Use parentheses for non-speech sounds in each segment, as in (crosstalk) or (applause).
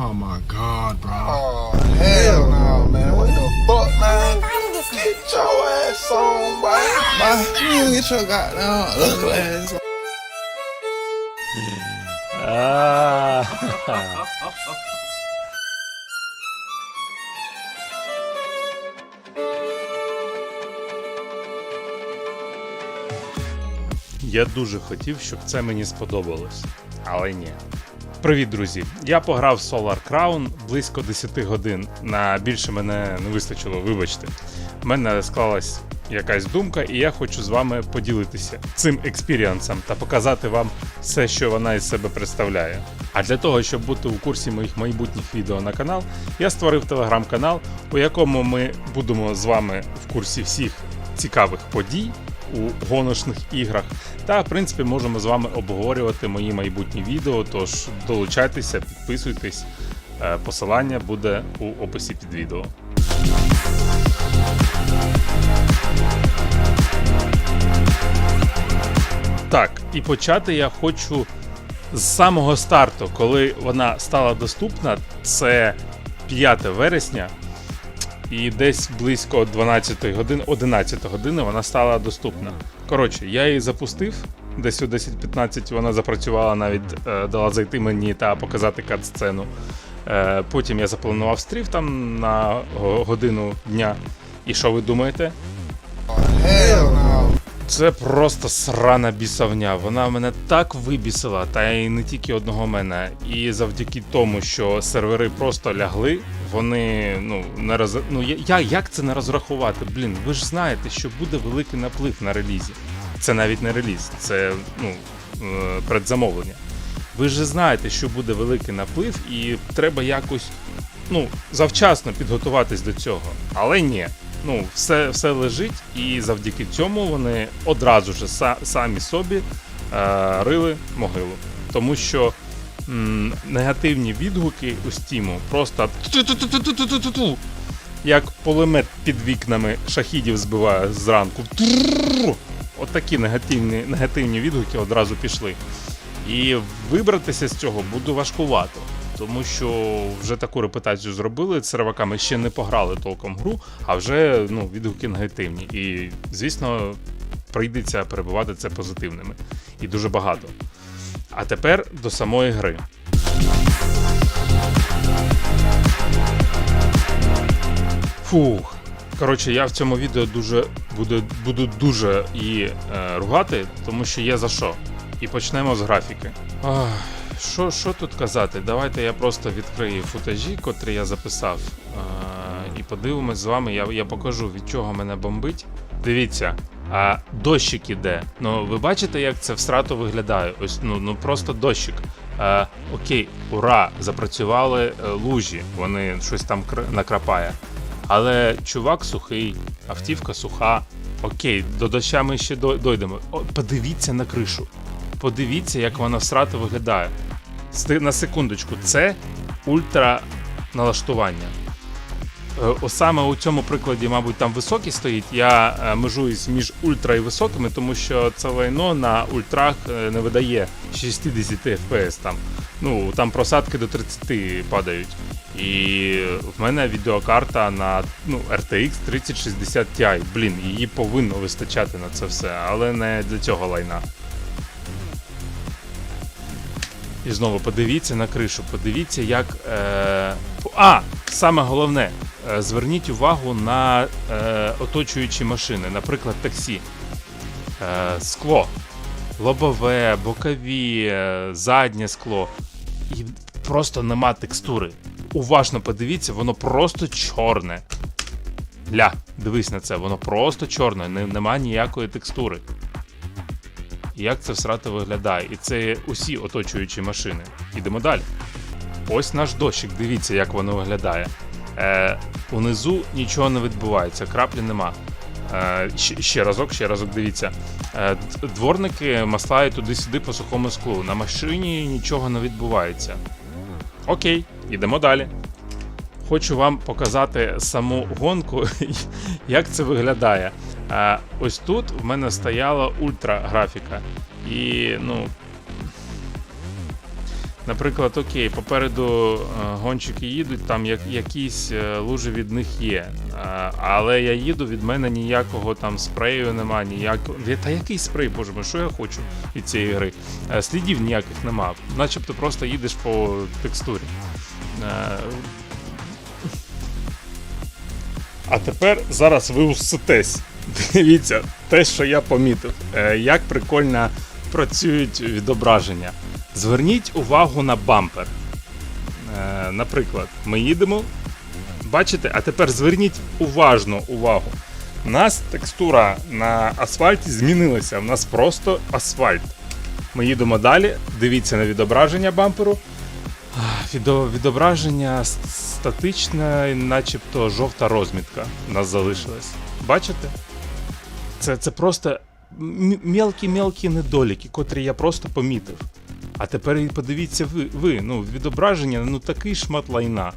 Oh my god, bro. Oh, hell no, man. What the fuck, man? Get your ass on, boy. You get your goddamn ugly ass on. А, Я дуже хотів, щоб це мені сподобалось, але ні. Привіт, друзі! Я пограв Solar Crown близько 10 годин. На більше мене не вистачило, вибачте. У мене склалась якась думка, і я хочу з вами поділитися цим експіріансом та показати вам все, що вона із себе представляє. А для того, щоб бути у курсі моїх майбутніх відео на канал, я створив телеграм-канал, у якому ми будемо з вами в курсі всіх цікавих подій у гоночних іграх. Та, в принципі, можемо з вами обговорювати мої майбутні відео. Тож долучайтеся, підписуйтесь. Е, Посилання буде у описі під відео. Так, і почати я хочу з самого старту, коли вона стала доступна, це 5 вересня, і десь близько 12 годин, 11 години вона стала доступна. Коротше, я її запустив. Десь о 10-15 вона запрацювала, навіть е, дала зайти мені та показати кат-сцену. Е, потім я запланував стрів там на годину дня. І що ви думаєте? Це просто срана бісовня. Вона мене так вибісила, та й не тільки одного мене. І завдяки тому, що сервери просто лягли, вони ну не роз... ну я, як це не розрахувати? Блін, ви ж знаєте, що буде великий наплив на релізі. Це навіть не реліз, це ну е, предзамовлення. Ви ж знаєте, що буде великий наплив, і треба якось ну, завчасно підготуватись до цього. Але ні. Ну, все, все лежить, і завдяки цьому вони одразу ж самі собі е, рили могилу. Тому що негативні відгуки у стіму просто як пулемет під вікнами шахідів збиває зранку. Трррррр. От такі негативні, негативні відгуки одразу пішли. І вибратися з цього буде важкувато, тому що вже таку репутацію зробили з серваками, ще не пограли толком гру, а вже ну, відгуки негативні. І, звісно, прийдеться перебувати це позитивними. І дуже багато. А тепер до самої гри. Фух. Коротше, я в цьому відео дуже буду, буду дуже її е, ругати, тому що є за що. І почнемо з графіки. Що, що тут казати? Давайте я просто відкрию футажі, котрі я записав. е, і подивимось з вами. Я, я покажу, від чого мене бомбить. Дивіться, а дощик іде. Ну, ви бачите, як це в виглядає? Ось ну, ну просто дощик. Е, окей, ура! Запрацювали е, лужі, вони щось там накрапає. Але чувак сухий, автівка суха. Окей, до доща ми ще дой- дойдемо. О, подивіться на кришу. Подивіться, як вона всрати виглядає. На секундочку, це ультра налаштування. Е, саме у цьому прикладі, мабуть, там високий стоїть. Я е, межуюсь між ультра і високими, тому що це лайно на ультрах е, не видає 60 FPS там. Ну, там просадки до 30 падають. І в мене відеокарта на ну, RTX 3060 Ti. Блін, її повинно вистачати на це все, але не для цього лайна. І знову подивіться на кришу, подивіться, як. Е... А! Саме головне, е, зверніть увагу на е, оточуючі машини, наприклад, таксі. Е, скло. Лобове, бокові, е, заднє скло. І просто нема текстури. Уважно подивіться, воно просто чорне. Ля, дивись на це, воно просто чорне, не, нема ніякої текстури. Як це всрати виглядає? І це усі оточуючі машини. Ідемо далі. Ось наш дощик, дивіться, як воно виглядає. Е, унизу нічого не відбувається, краплі нема. Е, ще, разок, ще разок дивіться. Е, дворники маслають туди-сюди по сухому склу. На машині нічого не відбувається. Окей, ідемо далі. Хочу вам показати саму гонку, (laughs) як це виглядає. Ось тут в мене стояла ультра графіка. І, ну. Наприклад, окей, попереду е, гонщики їдуть, там як, якісь е, лужи від них є. Е, але я їду, від мене ніякого там спрею нема, ніякого. Та який спрей, боже мой, що я хочу від цієї гри? Слідів ніяких нема. Начебто просто їдеш по текстурі. А тепер зараз ви уситесь. Дивіться, те, що я помітив, Е, як прикольно працюють відображення. Зверніть увагу на бампер. Е, Наприклад, ми їдемо. Бачите, а тепер зверніть уважно увагу. У нас текстура на асфальті змінилася. У нас просто асфальт. Ми їдемо далі. Дивіться на відображення бамперу. Відображення статичне, начебто жовта розмітка у нас залишилась. Бачите? Це, це просто мелкі-мелкі недоліки, котрі я просто помітив. А тепер і подивіться ви, ви ну, відображення, ну такий шмат лайна.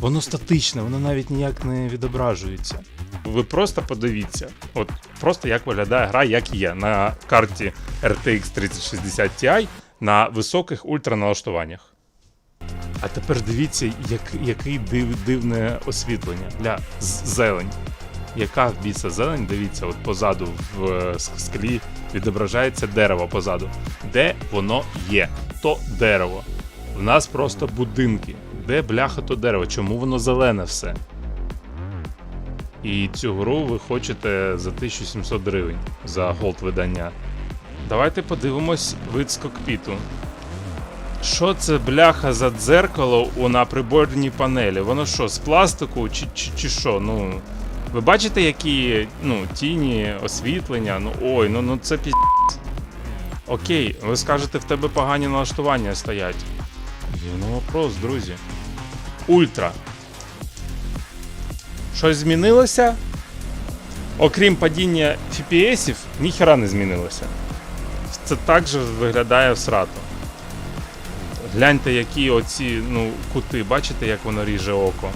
Воно статичне, воно навіть ніяк не відображується. Ви просто подивіться, от просто як виглядає гра, як є на карті RTX 3060 Ti на високих ультраналаштуваннях. А тепер дивіться, як, який див, дивне освітлення. Для зелень. Яка біса зелень, дивіться, от позаду в е, склі відображається дерево позаду. Де воно є? То дерево. В нас просто будинки. Де бляха то дерево? Чому воно зелене все? І цю гру ви хочете за 1700 гривень за голд видання. Давайте подивимось вид з кокпіту. Що це бляха за дзеркало у на приборній панелі? Воно що, з пластику чи, чи, чи що? Ну. Ви бачите, які ну, тіні, освітлення? Ну ой, ну, ну це пі. Окей, ви скажете, в тебе погані налаштування стоять. Ну вопрос, друзі. Ультра. Щось змінилося? Окрім падіння FPS, ніхера не змінилося. Це так же виглядає в срато. Гляньте, які оці ну, кути, бачите, як воно ріже око.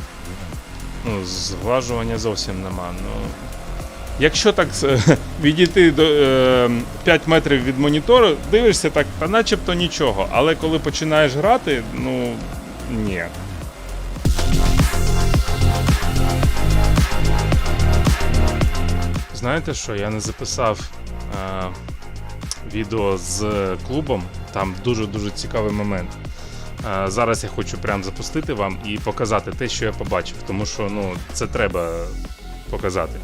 Ну, зглажування зовсім нема. Ну, якщо так е, (laughs) відійти до е, 5 метрів від монітору, дивишся так, та начебто нічого. Але коли починаєш грати, ну ні. Знаєте що, я не записав е, відео з клубом, там дуже-дуже цікавий момент. Е, Зараз я хочу прям запустити вам і показати те, що я побачив, тому що ну, це треба показати.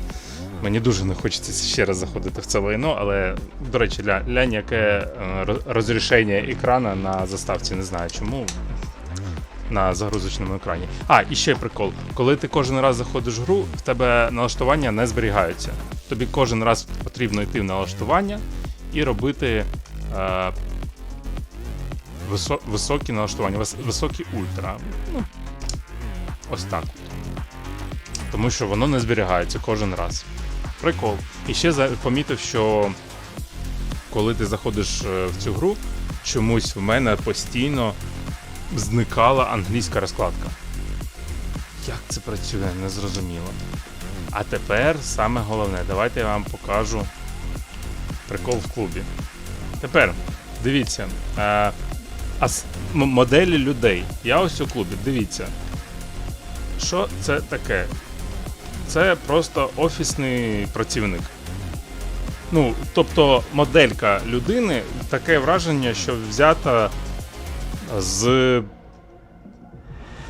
Мені дуже не хочеться ще раз заходити в це лайно, але, до речі, ля, глянь, яке е, розрішення екрана на заставці, не знаю чому. На загрузочному екрані. А, і ще прикол. Коли ти кожен раз заходиш в гру, в тебе налаштування не зберігаються. Тобі кожен раз потрібно йти в налаштування і робити е, високі налаштування, вис- високі ультра. Ну, ось так. Тому що воно не зберігається кожен раз. Прикол. І ще помітив, що коли ти заходиш е, в цю гру, чомусь в мене постійно зникала англійська розкладка. Як це працює, не зрозуміло. А тепер саме головне, давайте я вам покажу прикол в клубі. Тепер дивіться. М- моделі людей. Я ось у клубі, дивіться. Що це таке? Це просто офісний працівник. Ну, тобто моделька людини таке враження, що взята з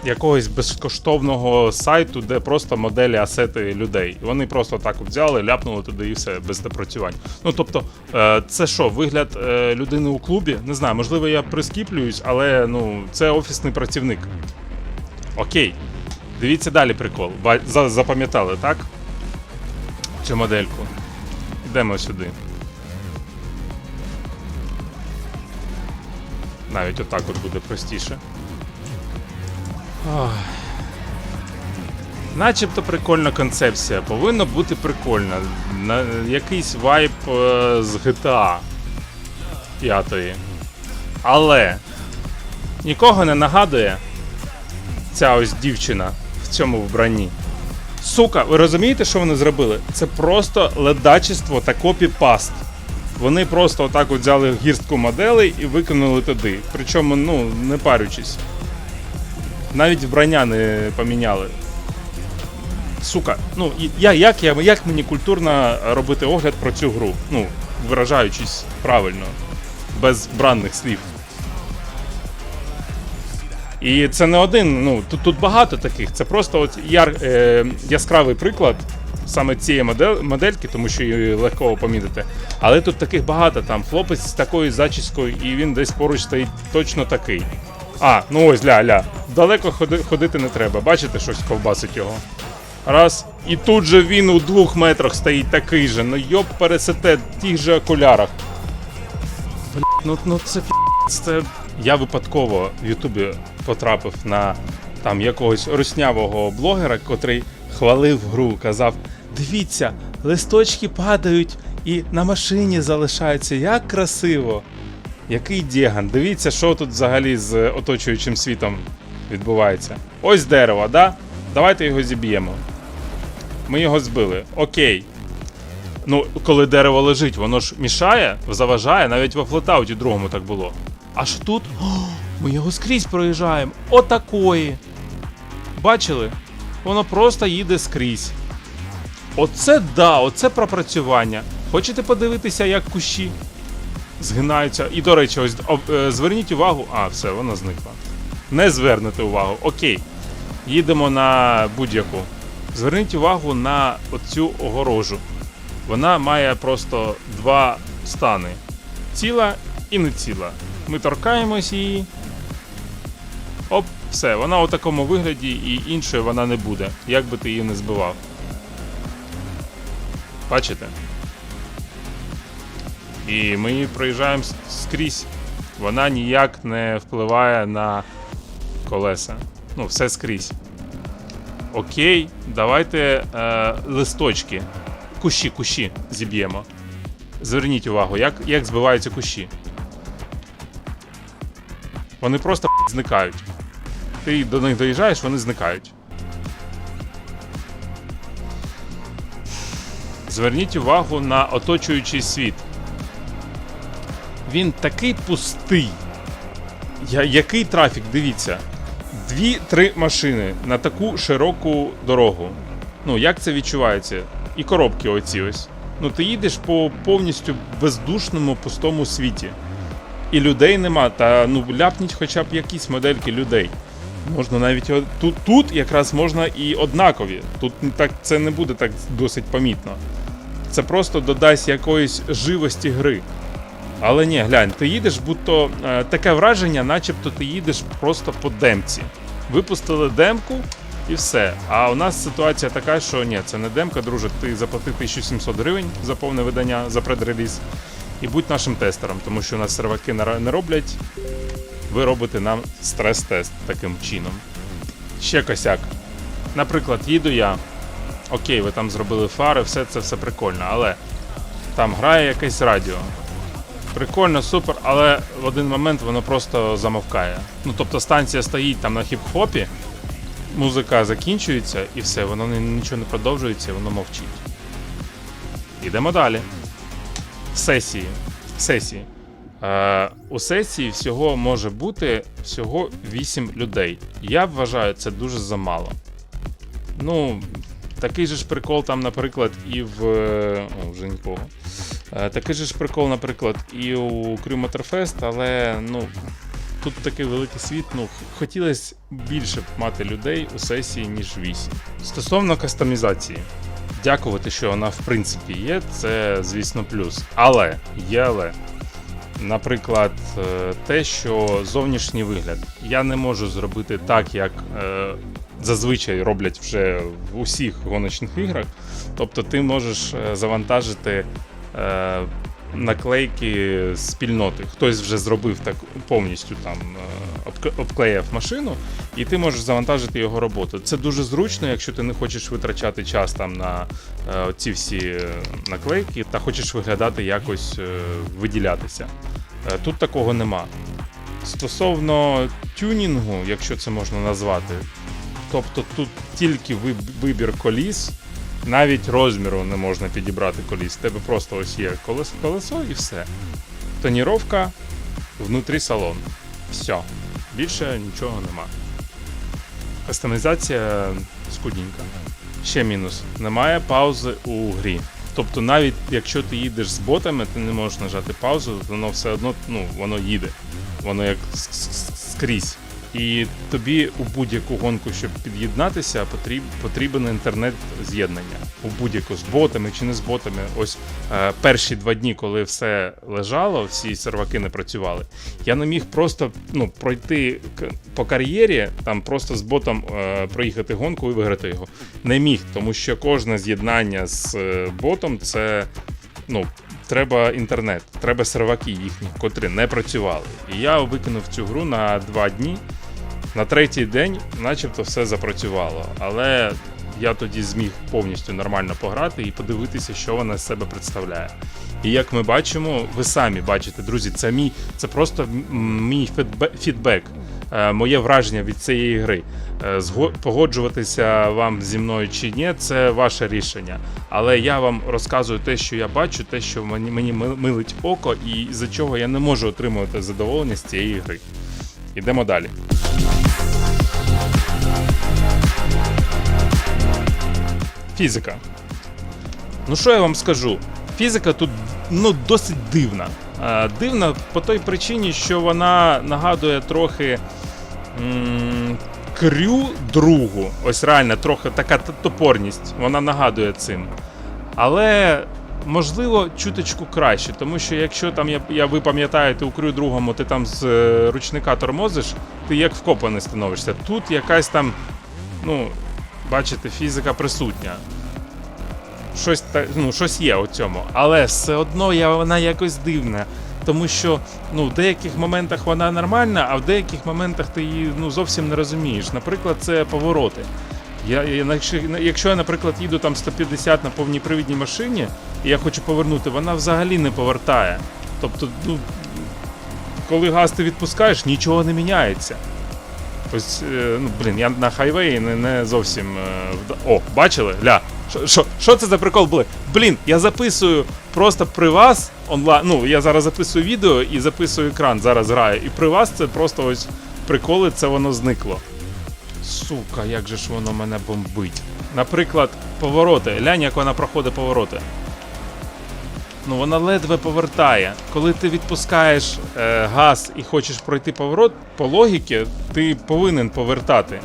якогось безкоштовного сайту, де просто моделі асети людей. І Вони просто так взяли, ляпнули туди і все без допрацювань. Ну тобто, е, це що, вигляд е, людини у клубі? Не знаю, можливо, я прискіплююсь, але ну, це офісний працівник. Окей. Дивіться далі прикол. Запам'ятали, так? Цю модельку. Йдемо сюди. Навіть отак от буде простіше. Начебто прикольна концепція. Повинно бути прикольно. На, якийсь вайб е, з GTA 5. Але нікого не нагадує ця ось дівчина в цьому вбранні. Сука, ви розумієте, що вони зробили? Це просто ледачество та копіпаст. Вони просто отак от взяли гірстку моделей і викинули туди. Причому, ну, не парючись. Навіть вбрання не поміняли. Сука, ну я, як, я, як мені культурно робити огляд про цю гру? Ну, виражаючись правильно, без бранних слів. І це не один, ну тут, тут багато таких. Це просто от яр, е, яскравий приклад саме цієї модель, модельки, тому що її легко помітити. Але тут таких багато. Там хлопець з такою зачіскою, і він десь поруч стоїть точно такий. А, ну ось ля-ля. Далеко ходи, ходити не треба. Бачите, щось ковбасить його. Раз. І тут же він у двох метрах стоїть такий же. Ну йоп пересете в тих же окулярах. Блять, ну, ну це це. Я випадково в Ютубі потрапив на там якогось руснявого блогера, котрий хвалив гру, казав: дивіться, листочки падають і на машині залишаються. Як красиво! Який дєган. Дивіться, що тут взагалі з оточуючим світом відбувається. Ось дерево, да? Давайте його зіб'ємо. Ми його збили. Окей. Ну, коли дерево лежить, воно ж мішає, заважає, навіть в флетауті другому так було. Аж тут О, ми його скрізь проїжджаємо. Отакої. Бачили? Воно просто їде скрізь. Оце да, оце пропрацювання. Хочете подивитися, як кущі згинаються? І, до речі, ось е, зверніть увагу. А, все, воно зникло. Не звернете увагу. Окей. Їдемо на будь-яку. Зверніть увагу на оцю огорожу. Вона має просто два стани: ціла і не ціла. Ми торкаємось її. Оп, все, вона у такому вигляді і іншої вона не буде, як би ти її не збивав. Бачите? І ми проїжджаємо скрізь. Вона ніяк не впливає на колеса. Ну, все скрізь. Окей, давайте е, листочки. Кущі, кущі зіб'ємо. Зверніть увагу, як, як збиваються кущі. Вони просто зникають. Ти до них доїжджаєш, вони зникають. Зверніть увагу на оточуючий світ. Він такий пустий. Я, який трафік, дивіться. Дві-три машини на таку широку дорогу. Ну, як це відчувається? І коробки оці ось. Ну, ти їдеш по повністю бездушному пустому світі. І людей нема. Та ну ляпніть хоча б якісь модельки людей. Можна навіть тут, тут якраз можна і однакові. Тут так це не буде так досить помітно. Це просто додасть якоїсь живості гри. Але ні, глянь, ти їдеш, будто е, таке враження, начебто ти їдеш просто по демці. Випустили демку і все. А у нас ситуація така, що ні, це не демка, друже. Ти заплатив 1700 гривень за повне видання за предреліз. І будь нашим тестером, тому що у нас серваки не роблять. Ви робите нам стрес-тест таким чином. Ще косяк. Наприклад, їду я. Окей, ви там зробили фари, все це все прикольно, але там грає якесь радіо. Прикольно, супер, але в один момент воно просто замовкає. Ну тобто станція стоїть там на хіп-хопі, музика закінчується і все, воно ні- нічого не продовжується, воно мовчить. Ідемо далі. Сесії. Сесії. Е, у сесії всього може бути всього 8 людей. Я вважаю, це дуже замало. Ну, такий же ж прикол там, наприклад, і в. е, О, вже нікого. Е, Такий же ж прикол, наприклад, і у Крим Моторфест, але ну. Тут такий великий світ, ну хотілося більше мати людей у сесії, ніж 8. Стосовно кастомізації, дякувати, що вона в принципі є, це звісно плюс. Але є але. Наприклад, е, те, що зовнішній вигляд. Я не можу зробити так, як е, зазвичай роблять вже в усіх гоночних іграх. Тобто ти можеш е, завантажити наклейки спільноти. Хтось вже зробив так повністю там е, обклеїв машину, і ти можеш завантажити його роботу. Це дуже зручно, якщо ти не хочеш витрачати час там на е, ці всі е, наклейки та хочеш виглядати якось е, виділятися. Е, Тут такого нема. Стосовно тюнінгу, якщо це можна назвати, тобто тут тільки вибір коліс, Навіть розміру не можна підібрати коліс. Тебе просто ось є колесо, колесо і все. Тоніровка внутрі салон. Все. Більше нічого нема. Кастомізація скудненька. Ще мінус. Немає паузи у грі. Тобто, навіть якщо ти їдеш з ботами, ти не можеш нажати паузу, воно все одно ну, воно їде. Воно як скрізь. І тобі у будь-яку гонку, щоб під'єднатися, потріб, потрібен інтернет з'єднання. У будь-яку з ботами чи не з ботами. Ось е, перші два дні, коли все лежало, всі серваки не працювали. Я не міг просто ну, пройти по кар'єрі, там просто з ботом е, проїхати гонку і виграти його. Не міг, тому що кожне з'єднання з е, ботом це ну, треба інтернет, треба серваки їхні, котрі не працювали. І я викинув цю гру на два дні. На третій день, начебто, все запрацювало. Але я тоді зміг повністю нормально пограти і подивитися, що вона з себе представляє. І як ми бачимо, ви самі бачите, друзі, це мій, це просто мій фідбек, е, моє враження від цієї гри. Е, Погоджуватися вам зі мною чи ні, це ваше рішення. Але я вам розказую те, що я бачу, те, що мені, милить око, і за чого я не можу отримувати задоволення з цієї гри. Ідемо далі. Фізика. Ну що я вам скажу? Фізика тут ну, досить дивна. Е, Дивна по той причині, що вона нагадує трохи м, крю другу. Ось реально трохи така топорність. Вона нагадує цим. Але можливо чуточку краще, тому що якщо там я, я ви пам'ятаєте у крю другому, ти там з е, ручника тормозиш, ти як вкопаний становишся. Тут якась там, ну, бачите, фізика присутня. Щось, ну, щось є у цьому, але все одно я, вона якось дивна. Тому що ну, в деяких моментах вона нормальна, а в деяких моментах ти її ну, зовсім не розумієш. Наприклад, це повороти. Я, якщо я, наприклад, їду там 150 на повній привідній машині, і я хочу повернути, вона взагалі не повертає. Тобто, ну, коли газ ти відпускаєш, нічого не міняється. Ось, е, ну, блін, я на хайвеї не, не зовсім. е, О, бачили? Ля. Що- це за прикол були? Блін, я записую просто при вас онлайн. Ну, я зараз записую відео і записую екран, зараз граю. І при вас це просто ось приколи, це воно зникло. Сука, як же ж воно мене бомбить. Наприклад, повороти. Глянь, як вона проходить повороти. Ну, вона ледве повертає. Коли ти відпускаєш е, газ і хочеш пройти поворот, по логіки ти повинен повертати.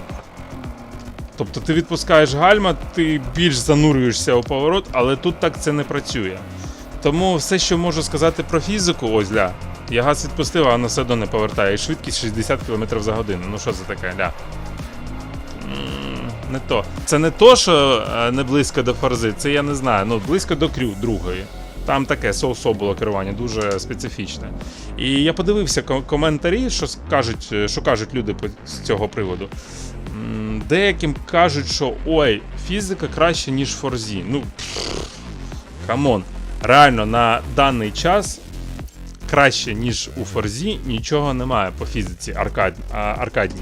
Тобто ти відпускаєш гальма, ти більш занурюєшся у поворот, але тут так це не працює. Тому все, що можу сказати про фізику, ось ля. Я газ відпустив, а вона все не повертає. І швидкість 60 км за годину. Ну що це таке, ля? Не то. Це не то, що е, не близько до форзи, це я не знаю. Ну, близько до крю другої. Там таке соусо було керування, дуже специфічне. І я подивився коментарі, що скажуть, е, що кажуть люди з цього приводу. Деяким кажуть, що ой, фізика краще, ніж форзі. Ну, камон. Реально, на даний час краще, ніж у форзі, нічого немає по фізиці аркад... аркадній.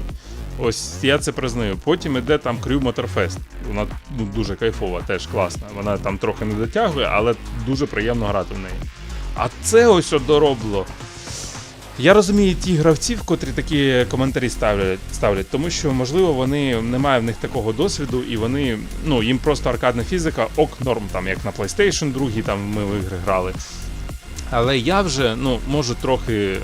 Ось я це признаю. Потім іде там Crew Motorfest. Вона ну, дуже кайфова, теж класна. Вона там трохи не дотягує, але дуже приємно грати в неї. А це ось от доробло. Я розумію ті гравців, котрі такі коментарі ставлять, ставлять, тому що, можливо, вони немає в них такого досвіду, і вони, ну, їм просто аркадна фізика, ок, норм, там, як на PlayStation 2, там ми в ігри грали. Але я вже ну, можу трохи е,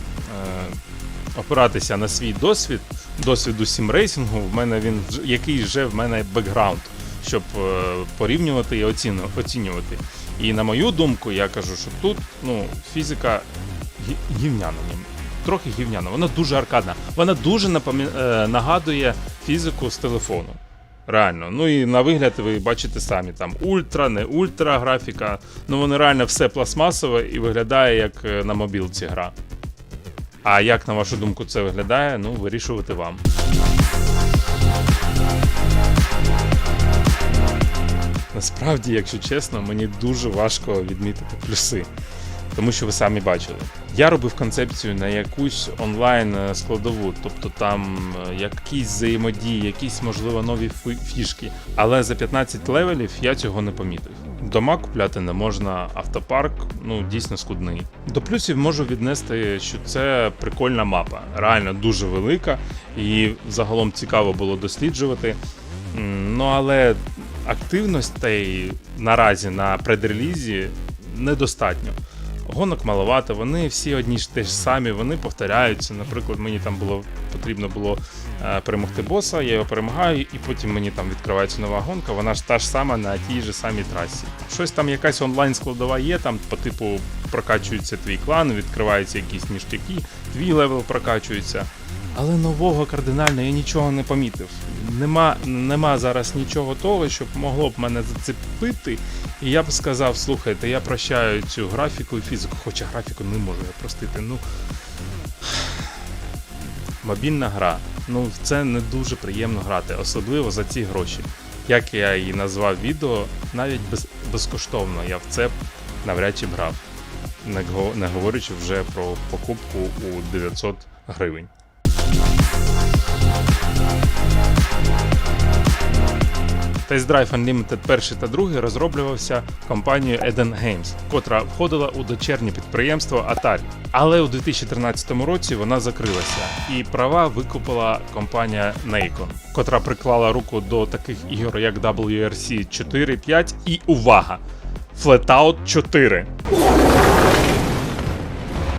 опиратися на свій досвід, досвіду сімрейсингу, в мене він який вже в мене бекграунд, щоб е, порівнювати і оцінювати. І на мою думку, я кажу, що тут ну, фізика гівняна. Трохи гівняна. Вона дуже аркадна. Вона дуже напам'я- е, нагадує фізику з телефону. Реально. Ну і на вигляд ви бачите самі там ультра, не ультра графіка. Ну вони реально все пластмасове і виглядає як е, на мобілці гра. А як на вашу думку це виглядає, ну вирішувати вам. Насправді, якщо чесно, мені дуже важко відмітити плюси. тому що ви самі бачили. Я робив концепцію на якусь онлайн е, складову, тобто там е, якісь взаємодії, якісь можливо нові фішки. Але за 15 левелів я цього не помітив. Дома купляти не можна, автопарк ну дійсно скудний. До плюсів можу віднести, що це прикольна мапа, реально дуже велика, і загалом цікаво було досліджувати. Ну але активностей наразі на предрелізі недостатньо. Гонок маловато, вони всі одні ж те ж самі, вони повторяються. Наприклад, мені там було потрібно було перемогти боса, я його перемагаю, і потім мені там відкривається нова гонка, вона ж та ж сама на тій же самій трасі. Щось там якась онлайн складова є, там по типу прокачується твій клан, відкриваються якісь ніштяки, твій левел прокачується. Але нового кардинально я нічого не помітив. Нема, нема зараз нічого того, щоб могло б мене зацепити. І я б сказав: слухайте, я прощаю цю графіку і фізику, хоча графіку не можу я простити. Ну мобільна гра. Ну, в це не дуже приємно грати, особливо за ці гроші. Як я і назвав відео, навіть без, безкоштовно я в це навряд чи грав. Не говорячи вже про покупку у 900 гривень. Drive Unlimited перший та другий розроблювався компанією Eden Games, котра входила у дочернє підприємство Atari. Але у 2013 році вона закрилася, і права викупила компанія Nacon, котра приклала руку до таких ігор, як WRC 4, 5 і увага! Flatout 4.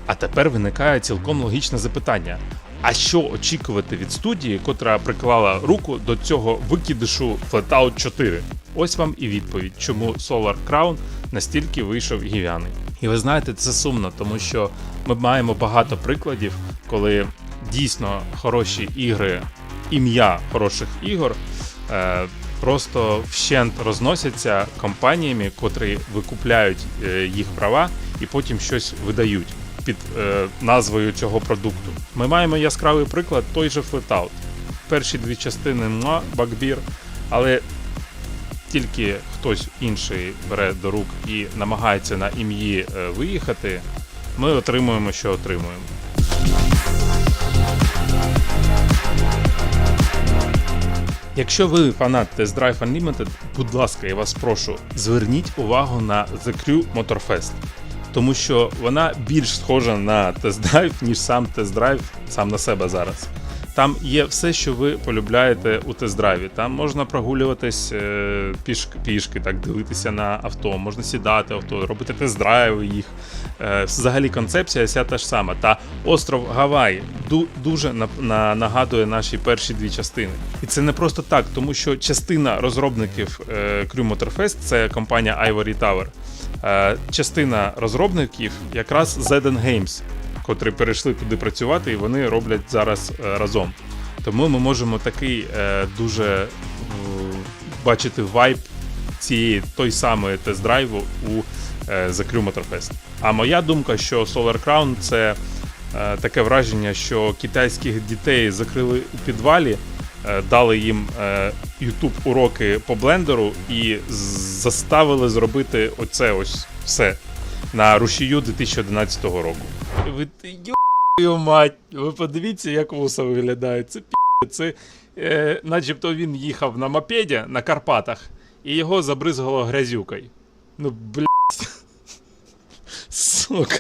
А тепер виникає цілком логічне запитання: а що очікувати від студії, котра приклала руку до цього викидишу Flatout 4? Ось вам і відповідь, чому Solar Crown настільки вийшов гів'яний. І ви знаєте, це сумно, тому що ми маємо багато прикладів, коли дійсно хороші ігри, ім'я хороших ігор. Е, Просто вщент розносяться компаніями, котрі викупляють е, їх права і потім щось видають під е, назвою цього продукту. Ми маємо яскравий приклад той же Flatout. Перші дві частини муа, Бакбір, але тільки хтось інший бере до рук і намагається на ім'ї е, виїхати, ми отримуємо, що отримуємо. Якщо ви фанат Test Drive Unlimited, будь ласка, я вас прошу, зверніть увагу на The Crew Motorfest, тому що вона більш схожа на тест-драйв, ніж сам тест-драйв сам на себе зараз. Там є все, що ви полюбляєте у тест-драйві. Там можна прогулюватись е, пішки, пішки, так дивитися на авто, можна сідати авто, робити тест-драйви їх. Е, взагалі концепція вся та ж сама. Та остров Гавай ду- дуже на, нагадує наші перші дві частини. І це не просто так, тому що частина розробників е, Crew Motorfest – це компанія Ivory Tower. Е, частина розробників якраз Zeden Games, котрі перейшли туди працювати, і вони роблять зараз е, разом. Тому ми можемо такий е, дуже бачити вайб цієї той самої тест-драйву у The Crew Motorfest. А моя думка, що Solar Crown це таке враження, що китайських дітей закрили у підвалі, дали їм YouTube уроки по блендеру і заставили зробити оце ось все на рушію 2011 року. Ви йо мать, ви подивіться, як вуса виглядає. Це пі, це е, начебто він їхав на мопеді на Карпатах, і його забризгало грязюкою. Ну, блядь. Сука.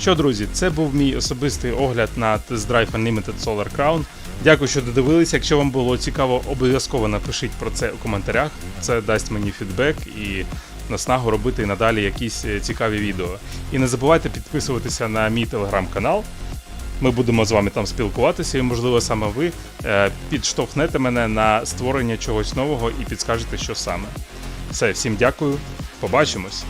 Що, друзі, це був мій особистий огляд на Drive Unlimited Solar Crown. Дякую, що додивилися. Якщо вам було цікаво, обов'язково напишіть про це у коментарях. Це дасть мені фідбек і наснагу робити надалі якісь е, цікаві відео. І не забувайте підписуватися на мій телеграм-канал. Ми будемо з вами там спілкуватися, і, можливо, саме ви е, підштовхнете мене на створення чогось нового і підскажете, що саме. Все, всім дякую, побачимось.